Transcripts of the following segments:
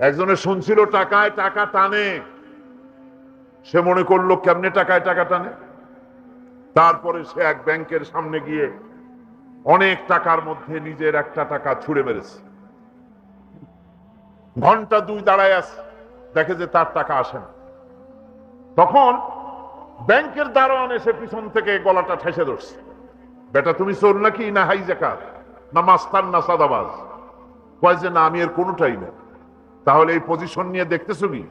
একজনে শুনছিল টাকায়, টাকা টানে। সে মনে করল, কেমনে টাকায় টাকা টানে? তারপরে সে এক ব্যাংকের সামনে গিয়ে অনেক টাকার মধ্যে নিজের একটা টাকা ছুড়ে মেরেছে। ঘণ্টা দুই দাঁড়ায় আছে, দেখে যে তার টাকা আসে না। তখন ব্যাংকের দারোয়ান এসে পিছন থেকে গলাটা ঠেসে ধরছে। বেটা, তুমি চোর নাকি? না হাই জাকাত না মাস্তান, না সাদাবাজ? কয় যে, না, আমি এর কোনোটাই না তাহলে এই পজিশন নিয়ে দেখতেছো কি?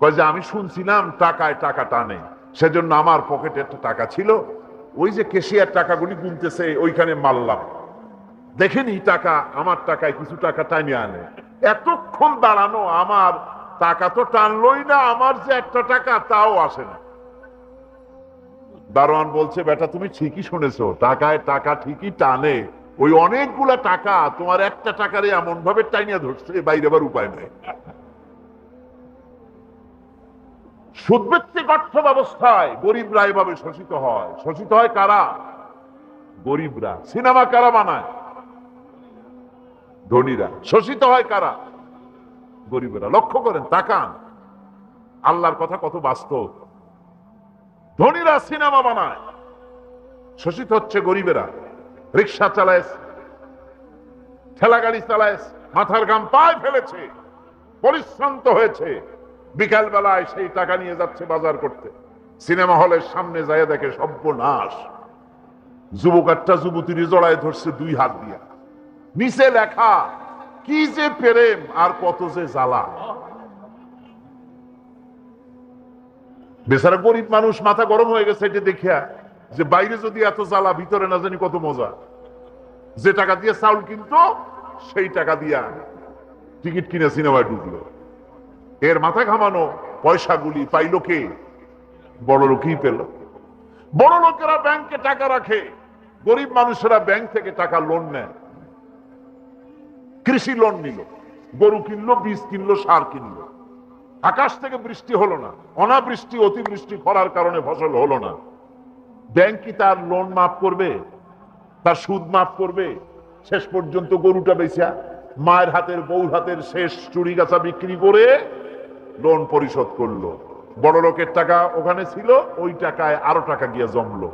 কয় যে আমি শুনছিলাম টাকায় টাকা টানে, সেজন্য আমার পকেটে একটা টাকা ছিল। ওই যে কেশিয়ার টাকাগুলি গুনতেছে, ওইখানে মারলাম। দেখেনি টাকা, আমার টাকায় কিছু টাকা টাইনে আনে। এতক্ষণ দাঁড়ানো, আমার টাকা তো টানলই না, আমার যে একটা টাকা, তাও আসে না। দারোয়ান বলছে, বেটা, তুমি ঠিকই শুনেছো, টাকায় টাকা ঠিকই টানে। ওই অনেকগুলা টাকা তোমার একটা টাকারে এমন ভাবে টাইনিয়া ধরছে বাইরে আবার উপায় নেই। সুদভিত্তিক অর্থ ব্যবস্থায় গরিবরা এভাবে শোষিত হয়। শোষিত হয় কারা? গরিবরা। সিনেমা কারা বানায়? ধনীরা। শোষিত হয় কারা? গরিবেরা। লক্ষ্য করেন, তাকান। আল্লাহর কথা কত বাস্তব। ধনীরা সিনেমা বানায়। শোষিত হচ্ছে গরিবেরা। রিক্সা চালায় ঠেলা গাড়ি চালায় মাথার গাম পায়ে ফেলেছে, পরিশ্রান্ত হয়েছে। বিকাল বেলায় সেই টাকা নিয়ে যাচ্ছে বাজার করতে। সিনেমা হলের সামনে যায় দেখে সর্বনাশ। যুবক একটা যুবতীর জড়ায় ধরছে দুই হাত দিয়া। নিচে লেখা, কি যে প্রেম, আর কত যে জ্বালা। বেচারা গরিব মানুষ, মাথা গরম হয়ে গেছে, এটা দেখিয়া যে বাইরে যদি এত জ্বালা, ভিতরে না জানি কত মজা। যে টাকা দিয়ে চাউল কিনতো, সেই টাকা দিয়া টিকিট কিনে সিনেমায় ঢুকলো। এর মাথা ঘামানো পয়সাগুলি পাইল কে? বড় লোকই পেল। বড় লোকেরা ব্যাংকে টাকা রাখে, গরিব মানুষেরা ব্যাংক থেকে টাকা লোন নেয়। কৃষি লোন নিল, গরু কিনলো, বীজ কিনলো, সার কিনলো। আকাশ থেকে বৃষ্টি হলো না, অনাবৃষ্টি, অতিবৃষ্টি করার কারণে ফসল হলো না। ব্যাংক কি তার লোন মাফ করবে? তার সুদ মাফ করবে। শেষ পর্যন্ত গরুটা বেচা, মায়ের হাতের বউর হাতের শেষ চুরি গাছা বিক্রি করে লোন পরিশোধ করল। বড় লোকের টাকা ওখানে ছিল, ওই টাকায় আরও টাকা গিয়ে জমলো।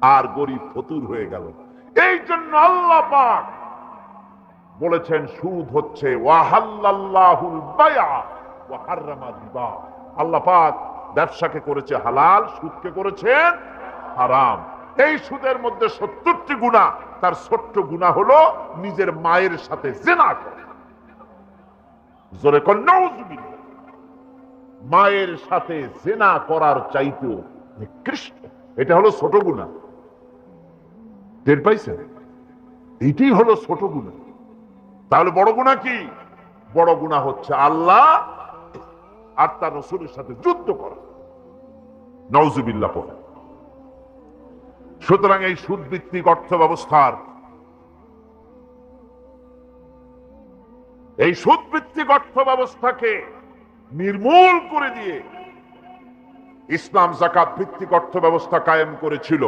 আর গরিব ফতুর হয়ে গেল। এই জন্য আল্লাহ পাক বলেছেন, সুদ হচ্ছে আল্লাহ পাক ব্যবসাকে করেছে হালাল, সুদকে করেছেন হারাম। এই সুদের মধ্যে সত্তরটি গুণা, তার ছোট্ট গুণা হলো নিজের মায়ের সাথে জেনা করে। জোরে মায়ের সাথে জেনা করার চাইতেও নিকৃষ্ট। এটা হলো ছোট গুণা। টের পাইছেন? এইটাই হলো ছোট গুণা। তাহলে বড় গুণা কি? বড় গুণা হচ্ছে আল্লাহ আর তার রসুলের সাথে যুদ্ধ করা। নওজুবিল্লা পড়ে সুতরাং এই সুদভিত্তিক অর্থ ব্যবস্থার এই সুদভিত্তিক অর্থ ব্যবস্থাকে নির্মূল করে দিয়ে ইসলাম জাকাত ভিত্তিক অর্থ ব্যবস্থা কায়েম করেছিল,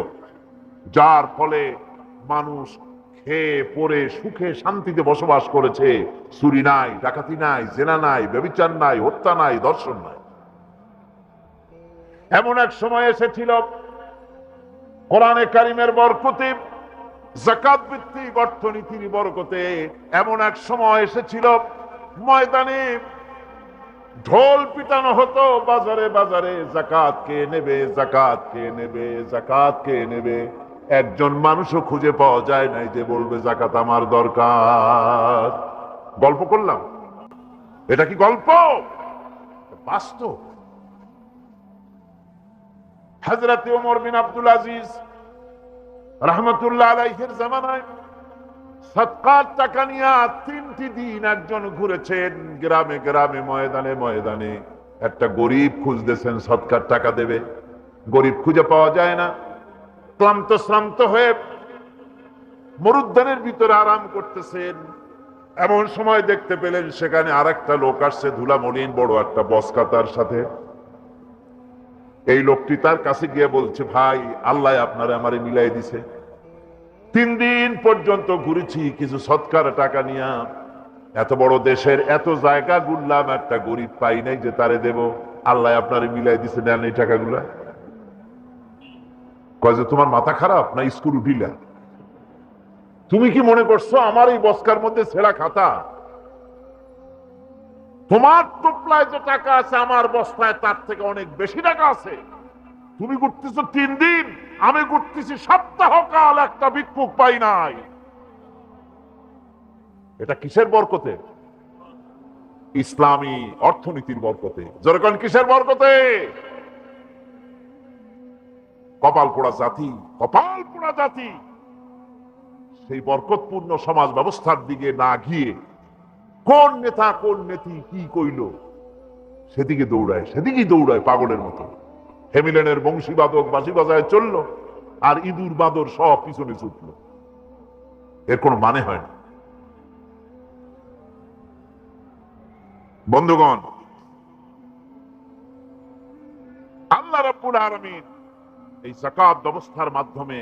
যার ফলে মানুষ খেয়ে পরে সুখে, শান্তিতে বসবাস করেছে। চুরি নাই, ডাকাতি নাই, জেনা নাই, ব্যবিচার নাই, হত্যা নাই, দর্শন নাই। এমন এক সময় এসেছিল কোরআনে কারিমের বরকতে জাকাত ভিত্তিক অর্থনীতির বরকতে এমন এক সময় এসেছিল, ময়দানে ঢোল পিটানো হতো, বাজারে বাজারে জাকাত কে নেবে জাকাত কে নেবে জাকাত কে নেবে। একজন মানুষও খুঁজে পাওয়া যায় নাই যে বলবে জাকাত আমার দরকার। গল্প করলাম। এটা কি গল্প? বাস্তব। হাজরাতে ওমর বিন আব্দুল আজিজ রহমতুল্লাহ আলাইহের জামানায় সৎকার টাকা নিয়ে তিনটি দিন একজন ঘুরেছেন গ্রামে গ্রামে, ময়দানে ময়দানে। একটা গরিব খুঁজতেছেন, সৎকার টাকা দেবে। গরিব খুঁজে পাওয়া যায় না। ক্লান্ত, শ্রান্ত হয়ে মরুদ্যানের ভিতরে আরাম করতেছেন। এমন সময় দেখতে পেলেন সেখানে আর একটা লোক আসছে ধুলা মলিন বড় একটা বসকা তার সাথে। এই লোকটি তার কাছে গিয়ে বলছে, ভাই, আল্লাহ আপনারে আমারে মিলাই দিছে। তিন দিন পর্যন্ত ঘুরেছি, কিছু সৎকার টাকা নিয়ে। এত বড় দেশের এত জায়গা গুললাম একটা গরিব পাই নাই যে তারে দেব। আল্লাহ আপনারে মিলাই দিছে, নেন এই টাকাগুলা। কয় যে, তোমার মাথা খারাপ না স্কুল উঠিলা তুমি কি মনে করছ, আমার এই বস্কার মধ্যে ছেঁড়া খাতা? তোমার টোপলায় যে টাকা আছে, আমার বস্তায় তার থেকে অনেক বেশি টাকা আছে। তুমি ঘুরতেছো তিন দিন, আমি ঘুরতেছি সপ্তাহ কাল একটা ভিক্ষুক পাই নাই। এটা কিসের বরকতে? ইসলামী অর্থনীতির বরকতে। যেরকম কিসের বরকতে? কপাল পোড়া জাতি কপাল পোড়া জাতি। সেই বরকতপূর্ণ সমাজ ব্যবস্থার দিকে না গিয়ে কোন নেতা, কোন নেত্রী কি কইল? সেদিকে দৌড়ায়, সেদিকেই দৌড়ায় পাগলের মতো। হেমিলেনের বংশীবাদক বাঁশি বাজায় চলল, আর ইঁদুর বাদর সব পিছনে ছুটলো। এর কোনো মানে হয় না। বন্ধুগণ, আল্লাহ রাব্বুল আলামিন এই জাকাত ব্যবস্থার মাধ্যমে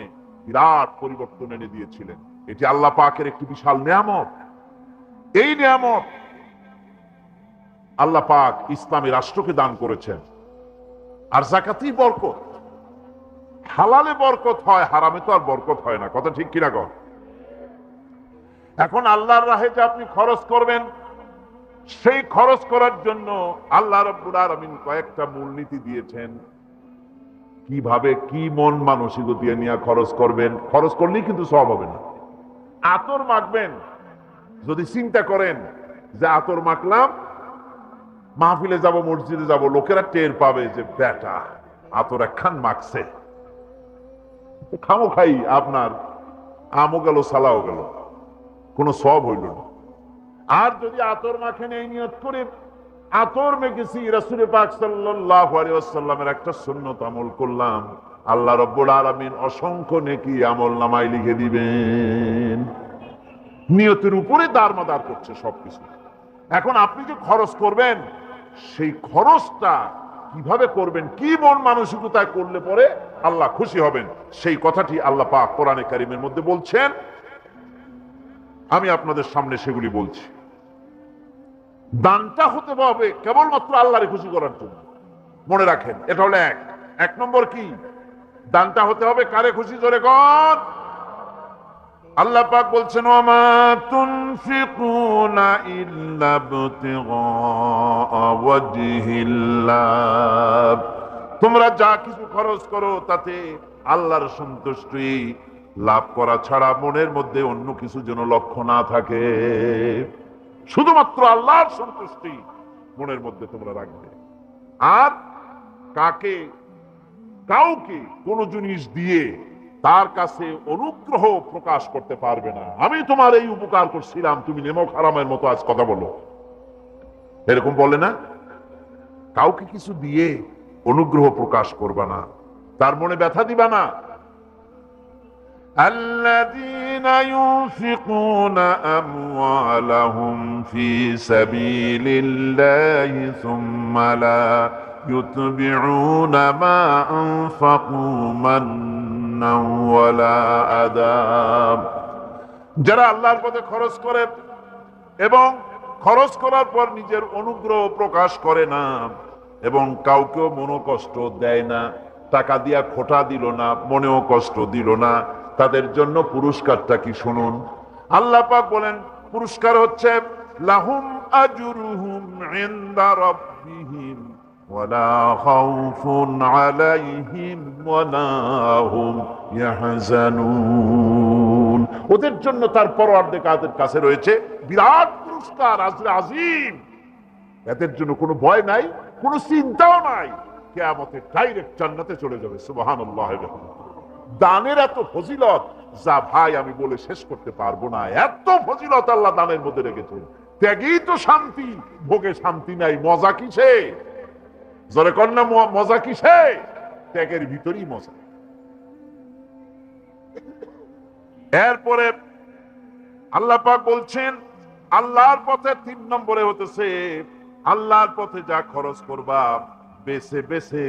বিরাট পরিবর্তন এনে দিয়েছিলেন। এটি আল্লাহ পাকের একটি বিশাল নিয়ামত। এই নিয়ামত আল্লাহ পাক ইসলামী রাষ্ট্রকে দান করেছেন। আর জাকাতি বরকত। হালালে বরকত হয়, হারামে তো আর বরকত হয় না। কথা ঠিক কিনা কর এখন আল্লাহর রাহে যে আপনি খরচ করবেন, সেই খরচ করার জন্য আল্লাহ রব্বুল আলামিন কয়েকটা মূলনীতি দিয়েছেন। কীভাবে, কি মন মানসিকতা নিয়ে খরচ করবেন? খরচ করলেই কিন্তু সব হবে না। আতর মাখবেন যদি চিন্তা করেন যে আতর মাখলাম, মাহফিলে যাব, মসজিদে যাব, লোকেরা টের পাবে যে বেটা, আতর একখান মাখছে। খামো খাই, আপনার আমও গেল, সালাও গেল, কোনো সব হইল না। আর যদি আতর মাখেন এই নিয়ত করে, আতর মেখেছি রাসুলে পাক ওয়াসাল্লামের একটা সুন্নত আমল করলাম। আল্লাহ রব্বুল আলামিন অসংখ্য নেকি আমল নামায় লিখে দিবেন। নিয়তের উপরে দারমাদার করছে সবকিছু। এখন আপনি যে খরচ করবেন, সেই খরচটা কীভাবে করবেন, কি মন মানসিকতায় করলে পরে আল্লাহ খুশি হবেন, সেই কথাটি আল্লাহ পাক কোরআনে কারিমের মধ্যে বলছেন। আমি আপনাদের সামনে সেগুলি বলছি। দানটা হতে হবে কেবলমাত্র আল্লাহরে খুশি করার জন্য। মনে রাখেন, এটা হলো এক। এক নম্বর কি? দানটা হতে হবে কারে খুশি? জোরে কর আল্লাহ পাক বলছেন ইল্লা তোমরা যা কিছু খরচ করো, তাতে আল্লাহর সন্তুষ্টি লাভ করা ছাড়া মনের মধ্যে অন্য কিছু যেন লক্ষ্য না থাকে। শুধুমাত্র আল্লাহর সন্তুষ্টি মনের মধ্যে তোমরা রাখবে। আর কাকে, কাউকে কোন জিনিস দিয়ে তার কাছে অনুগ্রহ প্রকাশ করতে পারবে না আমি তোমার এই উপকার করছিলাম তুমি নেমক হারামের মতো আজ কথা বলো এরকম বলে না কাউকে কিছু দিয়ে অনুগ্রহ প্রকাশ করবা না তার মনে ব্যথা দিবা না الذين ينفقون أموالهم في سبيل الله ثم لا يتبعون ما أنفقوا منا ولا أذى যারা আল্লাহর পথে খরচ করে এবং খরচ করার পর নিজের অনুগ্রহ প্রকাশ করে না এবং কাউকেও মনোকষ্ট দেয় না, টাকা দিয়া খোটা দিল না, মনেও কষ্ট দিল না, তাদের জন্য পুরস্কারটা কি শুনুন? আল্লাহ পাক বলেন, পুরস্কার হচ্ছে লাহুম আজরুহুম ইনদা রাব্বিহিম। ওয়ালা খাউফুন আলাইহিম ওয়ালা হুম ইয়াহজানুন ওদের জন্য তার পরওয়ারদিগারের কাছে রয়েছে? বিরাট পুরস্কার, আজরে আজিম। এদের জন্য কোনো ভয় নাই, কোনো চিন্তাও নাই। কেয়ামতে ডাইরেক্ট জান্নাতে চলে যাবে, সুবহানাল্লাহ দানের এত ফজিলত, যা ভাই আমি বলে শেষ করতে পারব না। এত ফজিলত আল্লাহ দানের মধ্যে রেখেছেন। ত্যাগেই তো শান্তি, ভোগে শান্তি নাই, মজা কিসে জরে কন্যা মজা কিসে? ত্যাগের ভিতরই মজা। এরপরে আল্লাহ পাক বলছেন, আল্লাহর পথে তিন নম্বরে হতেছে, আল্লাহর পথে যা খরচ করবা, বেছে বেছে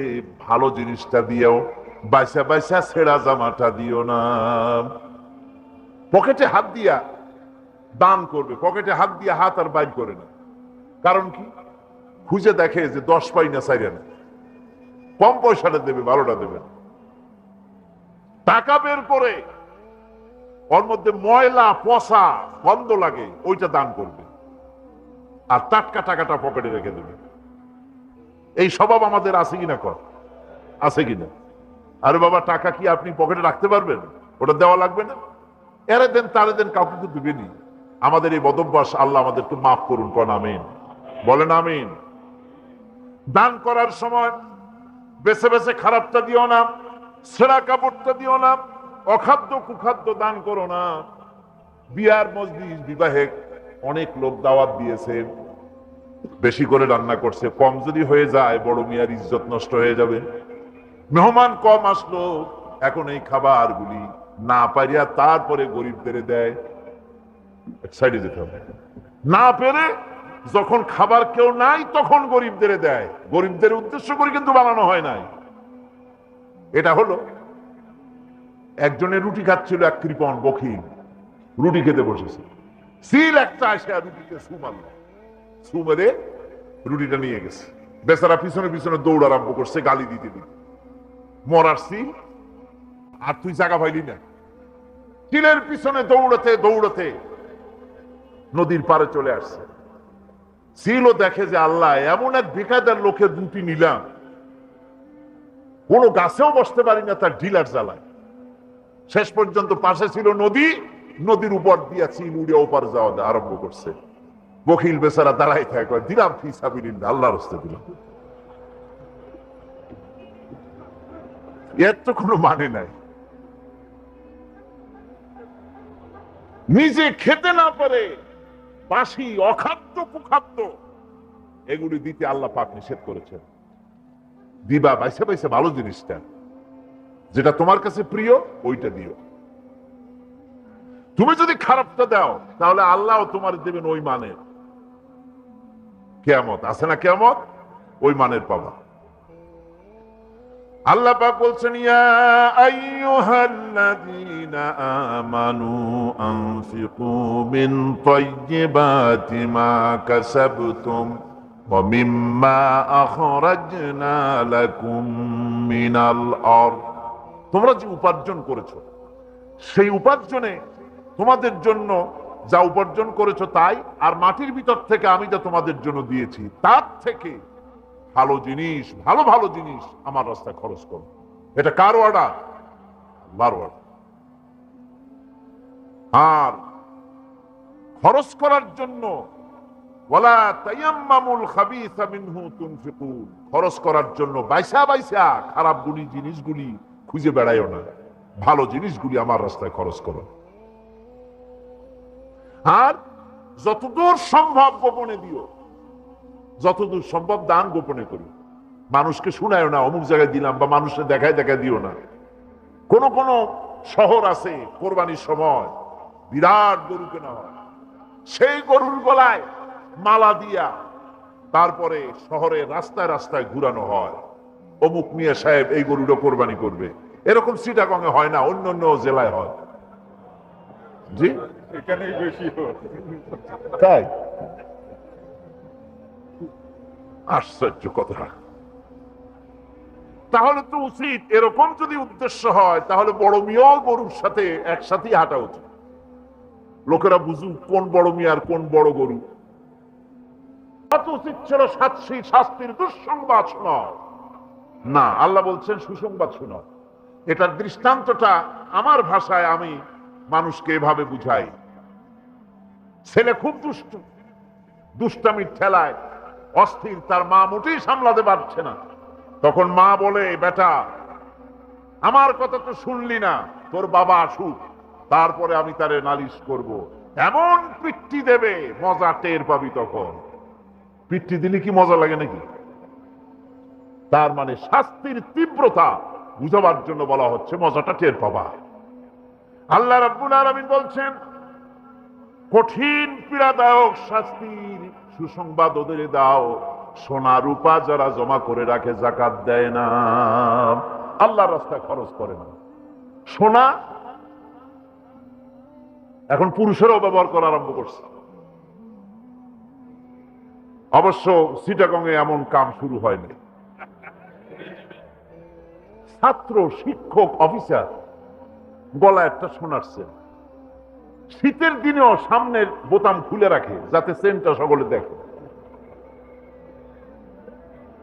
ভালো জিনিসটা দিও বাইসা বাইসা ছেঁড়া জামাটা দিও না। পকেটে হাত দিয়া দান করবে, পকেটে হাত দিয়ে হাত আর বাইর করে না। কারণ কি? খুঁজে দেখে যে দশ পাই না চাইরে না কম পয়সাটা দেবে বারোটা দেবে। টাকা বের করে ওর মধ্যে ময়লা, পচা, গন্ধ লাগে, ওইটা দান করবে। আর টাটকা টাকাটা পকেটে রেখে দেবে। এই স্বভাব আমাদের আছে কিনা কর? আছে কিনা? আরে বাবা, টাকা কি আপনি পকেটে রাখতে পারবেন? ওটা দেওয়া লাগবে না। এরে দেন, তারে দেন, কাউকে তো দিবেনি আমাদের এই বদভ্যাস, আল্লাহ আমাদেরকে মাফ করুন, কন, আমিন। বলেন, আমিন। দান করার সময় বেছে বেছে খারাপটা দিও না, সেরা কাপড়টা দিও না, অখাদ্য কুখাদ্য দান করো না। বিয়ার মসজিদ বিবাহে অনেক লোক দাওয়াত দিয়েছে, বেশি করে রান্না করছে, কম যদি হয়ে যায়, বড় মিয়ার ইজ্জত নষ্ট হয়ে যাবে। মেহমান কম আসলো, এখন এই খাবারগুলি না পারিয়া তারপরে গরিবদের দেয়। যেতে হবে। না পেরে যখন খাবার কেউ নাই, তখন গরিবদের দেয়। গরিবদের উদ্দেশ্য করে কিন্তু বানানো হয় নাই। এটা হলো একজনের রুটি খাচ্ছিল এক কৃপন বখিল। রুটি খেতে বসেছে। সিল একটা আসে আর রুটিতে সু মারল। সু মেরে রুটিটা নিয়ে গেছে। বেচারা পিছনে পিছনে দৌড় আরম্ভ করছে, গালি দিতে দিতে। মরার সিল, আর তুই জায়গা পাইলি না। চিলের পিছনে দৌড়াতে দৌড়াতে নদীর পারে চলে আসছে। সিলও দেখে যে আল্লাহ, এমন এক বেকায়দার লোকের রুটি নিলাম। কোনো গাছেও বসতে পারি না তার ডিলার জ্বালায়। শেষ পর্যন্ত পাশে ছিল নদী, নদীর উপর দিয়া চিল উড়ে ওপার যাওয়া আরম্ভ করছে। বকিল বেচারা দাঁড়াই থাকে দিলাম ফি সাবিলিল্লাহ, আল্লাহর হস্তে দিলাম। এর তো কোনো মানে নাই। নিজে খেতে না পারে বাসি, অখাদ্য, কুখাদ্য। এগুলি দিতে আল্লাহ পাক নিষেধ করেছেন। দিবা, বাইসে বাইসে, ভালো জিনিসটা। যেটা তোমার কাছে প্রিয়, ওইটা দিও। তুমি যদি খারাপটা দাও, তাহলে আল্লাহ তোমার দেবেন ওই মানের। কেয়ামত, আছে না কেয়ামত? ওই মানের পাবা। আল্লাহ পাক বলছেন, ইয়া আইয়ুহাল্লাযীনা আমানু আনফিকু মিন তাইয়্যিবাতি মা কাসাবতুম ওয়া মিম্মা আখরাজনা লাকুম মিনাল আরদ। তোমরা যে উপার্জন করেছ, সেই উপার্জনে তোমাদের জন্য যা উপার্জন করেছ তাই, আর মাটির ভিতর থেকে আমি যা তোমাদের জন্য দিয়েছি, তার থেকে ভালো জিনিস, ভালো ভালো জিনিস আমার রাস্তায় খরচ করো। এটা কার অর্ডার আল্লাহর order। আর খরচ করার জন্য খরচ করার জন্য বাইসা বাইসা খারাপ গুলি জিনিসগুলি খুঁজে বেড়াইও না। ভালো জিনিসগুলি আমার রাস্তায় খরচ করো। আর যতদূর সম্ভব গোপনে দিও। যতদূর সম্ভব দান গোপনে করি। মানুষকে শুনায় না অমুক জায়গায় দিলাম বা মানুষকে দেখায় দেখায় দিও না। কোন কোন শহর আছে কোরবানির সময় বিরাট গরু কেনা হয়। সেই গরুর গলায় মালা দিয়া তারপরে শহরে রাস্তায় রাস্তায় ঘুরানো হয়। অমুক মিয়া সাহেব এই গরুটা কোরবানি করবে। এরকম সিটাগঙ্গে হয় না অন্য অন্য জেলায় হয়। জি? এখানেই বেশি হয়। তাই? আশ্চর্য কথা তাহলে তো উচিত এরকম যদি উদ্দেশ্য হয়, তাহলে বড় মিয়াও গরুর সাথে একসাথেই হাঁটা উচিত। লোকেরা বুঝুক কোন বড় মিয়া আর কোন বড় গরু। উচিত ছিল শাস্তির দুঃসংবাদ না, আল্লাহ বলছেন সুসংবাদ শোনাও। এটার দৃষ্টান্তটা আমার ভাষায় আমি মানুষকে এভাবে বুঝাই। ছেলে খুব দুষ্ট, দুষ্টামির ঠেলায়। অস্থির তার মা মোটেই সামলাতে পারছে না। তখন মা বলে, বেটা, আমার কথা তো শুনলি না, তোর বাবা আসুক, তারপরে আমি তারে নালিশ করব। এমন পিট্টি দেবে, মজা টের পাবি তখন। পিট্টি দিলে কি মজা লাগে নাকি? তার মানে শাস্তির তীব্রতা বুঝাবার জন্য বলা হচ্ছে, মজাটা টের পাবা। আল্লাহ রাব্বুল আলামিন বলছেন, কঠিন পীড়াদায়ক শাস্তির সুসংবাদ ওদের দাও। সোনা রূপা যারা জমা করে রাখে জাকাত দেয় না। আল্লাহ রাস্তায় খরচ করে না। সোনা এখন পুরুষেরাও ব্যবহার করা আরম্ভ করছে। অবশ্য সিটাগংয়ে এমন কাম শুরু হয়নি। ছাত্র, শিক্ষক, অফিসার গলা একটা শোনাচ্ছে শীতের দিনেও সামনের বোতাম খুলে রাখে, যাতে সেন্টটা সকলে দেখে।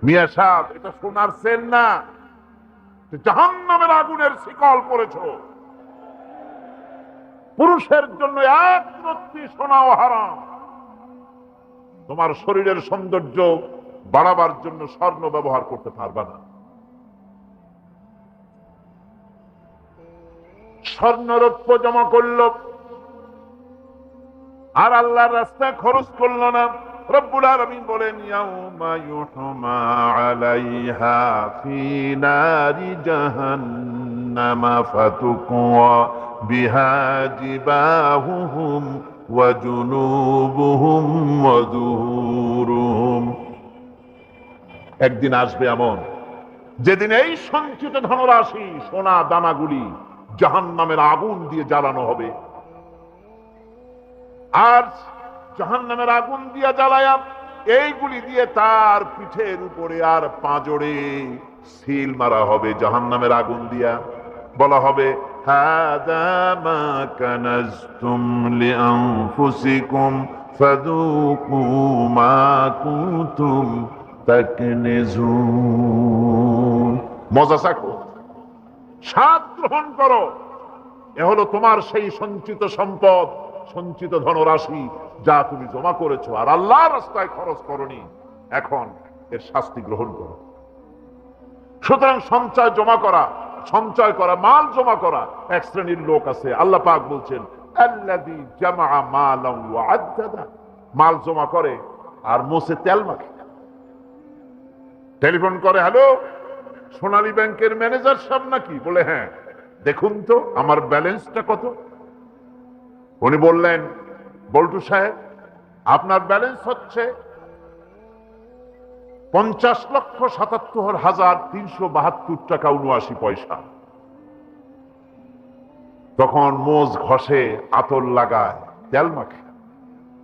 মিয়া সাহেব, এটা সোনার সেন না। জাহান নামের আগুনের শিকল পড়েছ। পুরুষের জন্য এক রত্তি সোনাও হারাম। তোমার শরীরের সৌন্দর্য বাড়াবার জন্য স্বর্ণ ব্যবহার করতে পারবা না। স্বর্ণরৌপ্য জমা করল আর আল্লাহর রাস্তায় খরচ করল না। একদিন আসবে এমন, যেদিন এই সঞ্চিত ধনরাশি সোনা দানাগুলি জাহান্নামের আগুন দিয়ে জ্বালানো হবে। আর জাহান নামের আগুন দিয়া জ্বালায়া এইগুলি দিয়ে তার পিঠের উপরে আর পাঁজরে সিল মারা হবে জাহান নামের আগুন দিয়া। বলা হবে তাকনিজুন। মজা গ্রহণ করো, এ হলো তোমার সেই সঞ্চিত সম্পদ। সঞ্চিত ধনরাশি যা তুমি জমা করেছ আর আল্লাহ রাস্তায় খরচ করনি, এখন এর শাস্তি গ্রহণ করো। সুতরাং সঞ্চয় জমা করা, সঞ্চয় করা, মাল জমা করা এক শ্রেণির লোক আছে। আল্লাহ পাক বলছেন মাল জমা করে আর মোসে তেল মাখে। টেলিফোন করে, হ্যালো, সোনালী ব্যাংকের ম্যানেজার সাহেব নাকি? বলে হ্যাঁ দেখুন তো, আমার ব্যালেন্সটা কত? উনি বললেন, বল্টু সাহেব, আপনার ব্যালেন্স হচ্ছে পঞ্চাশ লক্ষ সাতাত্তর হাজার তিনশো বাহাত্তর টাকা উনআশি পয়সা। তখন মোজ ঘষে আতর লাগায়, তেল মাখে।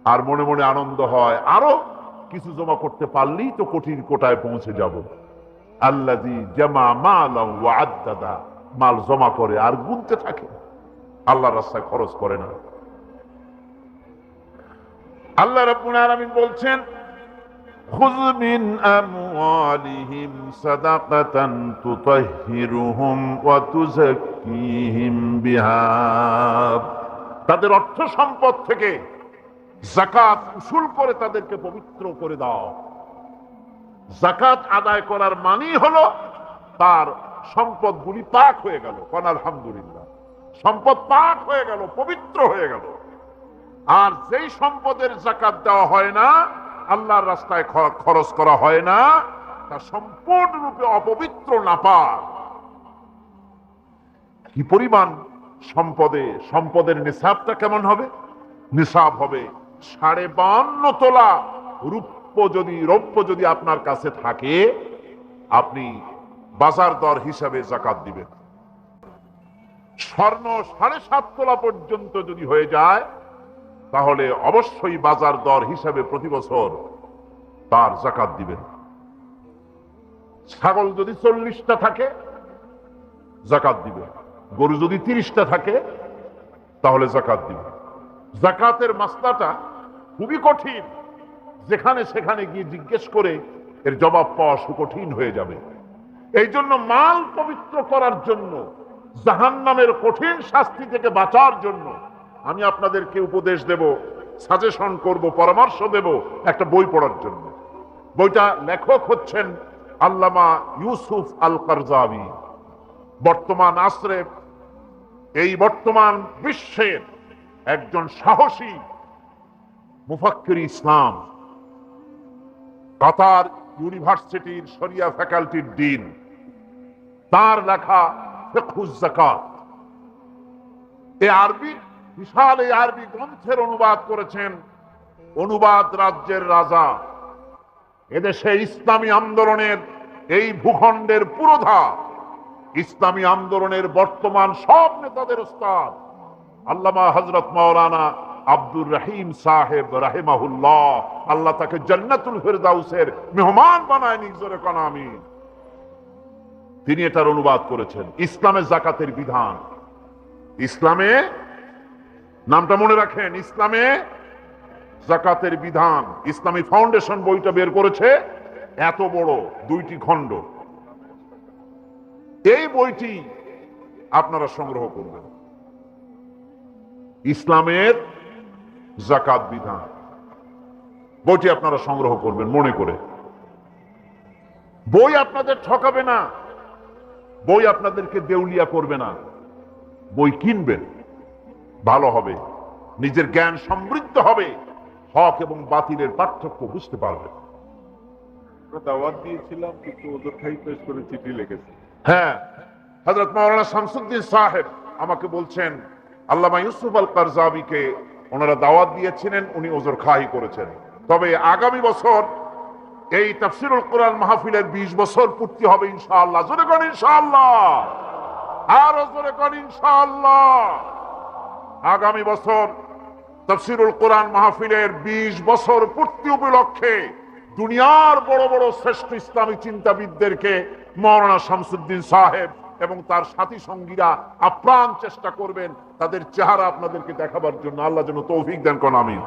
আর মনে মনে আনন্দ হয়, আরও কিছু জমা করতে পারলেই তো কঠিন কোটায় পৌঁছে যাব। আল্লাজি জামা মাল আদাদা মাল জমা করে আর গুনতে থাকে। আল্লাহ রাস্তায় খরচ করে না। আল্লাহ রাব্বুল আলামিন বলছেন, খুয মিন আমওয়ালিহিম সাদাকাতান তুতাহহিরুহুম ওয়া তুযাক্কিহিম বিহা। তাদের অর্থ সম্পদ থেকে জাকাত উসুল করে তাদেরকে পবিত্র করে দাও। জাকাত আদায় করার মানেই হলো তার সম্পদগুলি পাক হয়ে গেল। কোন আলহামদুলিল্লাহ। সম্পদ পাক হয়ে গেল, পবিত্র হয়ে গেল। আর যেই সম্পদের জাকাত দেওয়া হয় না, আল্লাহর রাস্তায় খরচ করা হয় না, তা সম্পূর্ণরূপে অপবিত্র, নাপাক। কি পরিমাণ সম্পদে, সম্পদের নিসাবটা কেমন হবে? নিসাব হবে সাড়ে বান্ন তোলা রূপ্য যদি, রৌপ্য যদি আপনার কাছে থাকে, আপনি বাজার দর হিসাবে জাকাত দিবেন। স্বর্ণ সাড়ে সাত তোলা পর্যন্ত যদি হয়ে যায় তাহলে অবশ্যই বাজার দর হিসাবে প্রতি বছর তার জাকাত দিবেন। ছাগল যদি চল্লিশটা থাকে, জাকাত দিবে গরু যদি তিরিশটা থাকে, তাহলে জাকাত দিবে জাকাতের মাসলাটা খুবই কঠিন। যেখানে সেখানে গিয়ে জিজ্ঞেস করে এর জবাব পাওয়া সুকঠিন হয়ে যাবে। এই জন্য মাল পবিত্র করার জন্য জাহান নামের কঠিন শাস্তি থেকে বাঁচার জন্য আমি আপনাদেরকে উপদেশ দেব সাজেশন করব, পরামর্শ দেব একটা বই পড়ার জন্য। বইটা লেখক হচ্ছেন আল্লামা ইউসুফ আল কারজাবি বর্তমান আশ্রে, এই বর্তমান বিশ্বের একজন সাহসী মুফাক্কির ইসলাম, কাতার ইউনিভার্সিটির শরিয়া ফ্যাকাল্টির ডিন। তার লেখা এই আরবি বিশাল এই আরবি গ্রন্থের অনুবাদ করেছেন অনুবাদ রাজ্যের রাজা। এদেশে ইসলামী আন্দোলনের এই ভূখণ্ডের পুরোধা, ইসলামী আন্দোলনের বর্তমান সব নেতাদের ওস্তাদ আল্লামা হজরত মাওলানা আব্দুর রহিম সাহেব রাহিমাহুল্লাহ। আল্লাহ তাকে জান্নাতুল ফেরদাউসের মেহমান বানায় নিজরে কোন তিনি এটার অনুবাদ করেছেন ইসলামের জাকাতের বিধান। ইসলামে নামটা মনে রাখেন, ইসলামে জাকাতের বিধান, ইসলামী ফাউন্ডেশন বইটা বের করেছে, এত বড় দুইটি খণ্ড। এই বইটি আপনারা সংগ্রহ করবেন। ইসলামের জাকাত বিধান। বইটি আপনারা সংগ্রহ করবেন, মনে করে। বই আপনাদের ঠকাবে না। বই আপনাদেরকে দেউলিয়া করবে না। বই কিনবেন। ভালো হবে। নিজের জ্ঞান সমৃদ্ধ হবে। হক এবং বাতিলের পার্থক্য বুঝতে পারবেন আমরা দাওয়াত দিয়েছিলাম কিন্তু ওদের পেশ করে চিঠি লিখেছে। হ্যাঁ হজরত মাওলানা শামসুদ্দিন সাহেব আমাকে বলছেন আল্লামা ইউসুফ আল কারজাবিকে ওনারা দাওয়াত দিয়েছিলেন উনি ওজোর খাহি করেছেন। তবে আগামী বছর এই তাফসিরুল কোরআন মাহফিলের ২০ বছর পূর্তি হবে ইনশাআল্লাহ। জোরে করেন ইনশাআল্লাহ। আরও জোরে করেন ইনশাআল্লাহ। আগামী বছর তফসিরুল কোরআন মাহফিলের ২০ বছর পূর্তি উপলক্ষে দুনিয়ার বড় বড় শ্রেষ্ঠ ইসলামী চিন্তাবিদদেরকে মৌলানা শামসুদ্দিন সাহেব এবং তার সাথী সঙ্গীরা আপ্রাণ চেষ্টা করবেন তাদের চেহারা আপনাদেরকে দেখাবার জন্য। আল্লাহ যেন তৌফিক দেন, কোন আমিন।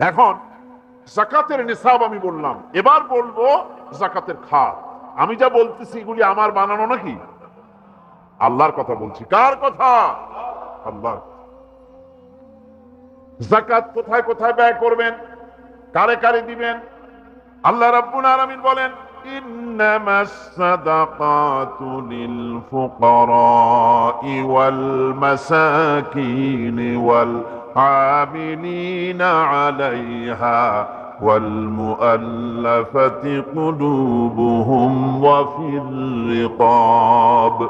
এখন জাকাতের নিসাব আমি বললাম। এবার বলব জাকাতের খাত। আমি যা বলতেছি এগুলি আমার বানানো নাকি? আল্লাহর কথা বলছি কার কথা আল্লাহ জাকাত কোথায় কোথায় ব্যয় করবেন কারে কারে দিবেন আল্লাহ রাব্বুল আলামিন বলেন إنما الصدقات للفقراء والمساكين والعاملين عليها والمؤلفة قلوبهم وفي الرقاب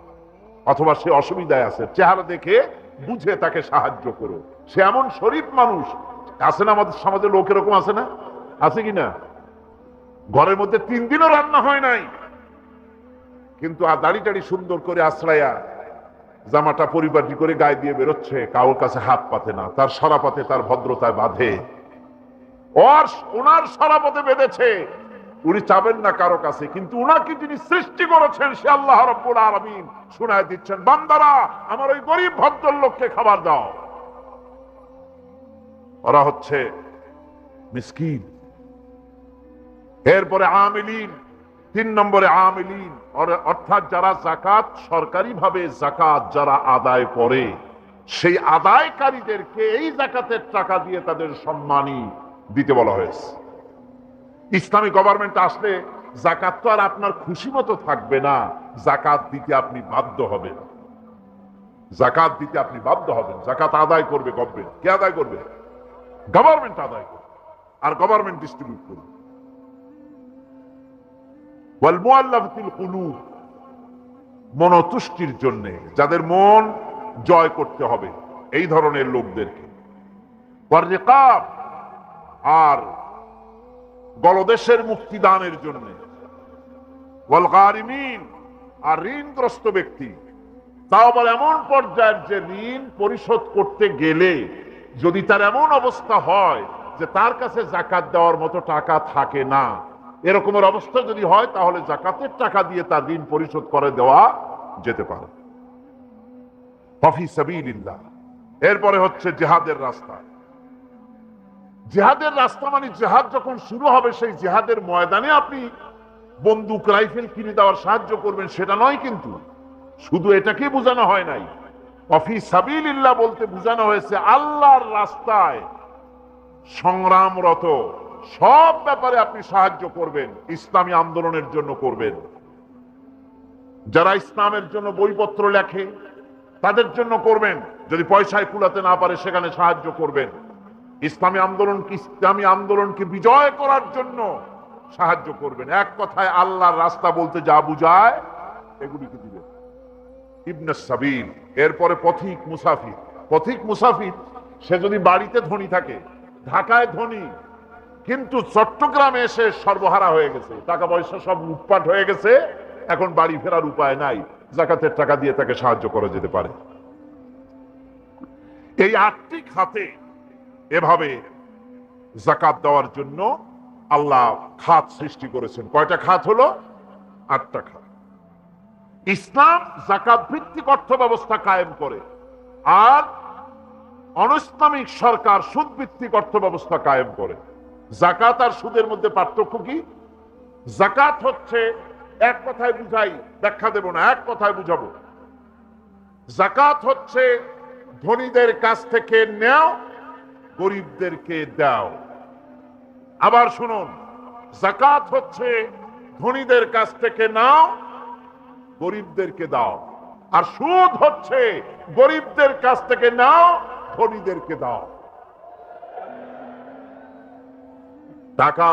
অথবা সে অসুবিধায় আছে, চেহারা দেখে বুঝে তাকে সাহায্য করো। সে এমন শরীফ মানুষ, আছে না আমাদের সমাজে লোক এরকম আছে না? আছে কি না? ঘরের মধ্যে তিন দিনও রান্না হয় নাই। কিন্তু আর দাড়ি টাড়ি সুন্দর করে আশ্রয়া, জামাটা পরিপাটি করে গায়ে দিয়ে বেরোচ্ছে কাউর কাছে হাত পাতে না, তার সরাপাতে তার ভদ্রতায় বাঁধে। ওনার সরাপথে বেঁধেছে। উনি চাবেন না কারও কাছে, কিন্তু উনাকে যিনি সৃষ্টি করেছেন, সে আল্লাহ রব্বুল আলামিন শোনায় দিচ্ছেন। বান্দারা, আমার ওই গরিব ভদ্রলোককে খাবার দাও। ওরা হচ্ছে মিসকিন। এরপরে আমিলিন, তিন নম্বরে আমিলিন। অর- অর্থাৎ যারা জাকাত সরকারি ভাবে জাকাত যারা আদায় করে, সেই আদায়কারীদেরকে এই জাকাতের টাকা দিয়ে তাদের সম্মানী দিতে বলা হয়েছে। ইসলামী গভর্নমেন্ট আসলে জাকাত তো আর আপনার খুশি মতো থাকবে না। জাকাত দিতে আপনি বাধ্য হবেন। জাকাত দিতে আপনি বাধ্য হবেন। জাকাত আদায় করবে গভর্নমেন্ট কে আদায় করবে? গভর্নমেন্ট আদায় করবে। আর গভর্নমেন্ট ডিস্ট্রিবিউট করবে। মনতুষ্টির জন্য, যাদের মন জয় করতে হবে, এই ধরনের লোকদেরকে। আর গলদেশের মুক্তিদানের জন্য। আর ঋণগ্রস্ত ব্যক্তি। তাও আবার এমন পর্যায়ের যে ঋণ পরিশোধ করতে গেলে যদি তার এমন অবস্থা হয় যে তার কাছে জাকাত দেওয়ার মতো টাকা থাকে না, এরকমের অবস্থা যদি হয়, তাহলে জাকাতের টাকা দিয়ে তার ঋণ পরিশোধ করে দেওয়া যেতে পারে। এরপরে হচ্ছে জেহাদের রাস্তা। জেহাদের রাস্তা মানে জেহাদ যখন শুরু হবে, সেই জেহাদের ময়দানে আপনি বন্দুক, রাইফেল কিনে দেওয়ার সাহায্য করবেন, সেটা নয় কিন্তু। শুধু এটাকে বোঝানো হয় নাই। অফি সাবিলিল্লাহ বলতে বোঝানো হয়েছে, আল্লাহর রাস্তায় সংগ্রামরত সব ব্যাপারে আপনি সাহায্য করবেন, ইসলামী আন্দোলনের জন্য করবেন। যারা ইসলামের জন্য বইপত্র লেখে, তাদের জন্য করবেন। যদি পয়সায় কুলাতে না পারে, সেখানে সাহায্য করবেন। ইসলামী আন্দোলন ইসলামী আন্দোলনকে বিজয় করার জন্য সাহায্য করবেন? এক কথায় আল্লাহর রাস্তা বলতে যা বুঝায়, এগুলিকে দিবেন ইবনে এরপরে পথিক মুসাফির। পথিক মুসাফির, সে যদি বাড়িতে ধনী থাকে, ঢাকায় ধনী, কিন্তু চট্টগ্রামে এসে সর্বহারা হয়ে গেছে, টাকা পয়সা সব লুটপাট হয়ে গেছে, এখন বাড়ি ফেরার উপায় নাই, জাকাতের টাকা দিয়ে তাকে সাহায্য করা যেতে পারে। এই আটটি খাতে এভাবে জাকাত দেওয়ার জন্য আল্লাহ খাত সৃষ্টি করেছেন। কয়টা খাত হলো? আটটা খাত। ইসলাম জাকাত ভিত্তিক অর্থ ব্যবস্থা কায়েম করে আর অনইসলামিক সরকার সুদ ভিত্তিক অর্থ ব্যবস্থা কায়েম করে। জাকাত আর সুদের মধ্যে পার্থক্য কি? জাকাত হচ্ছে এক কথায় বুঝাই, ব্যাখ্যা দেব না, এক কথায় বুঝাবো। জাকাত হচ্ছে ধনীদের কাছ থেকে নেও গরিবদেরকে দাও। আবার শুনুন জাকাত হচ্ছে ধনীদের কাছ থেকে নাও, গরিবদেরকে দাও। আর সুদ হচ্ছে গরিবদের কাছ থেকে নাও, ধনীদেরকে দাও। টাকা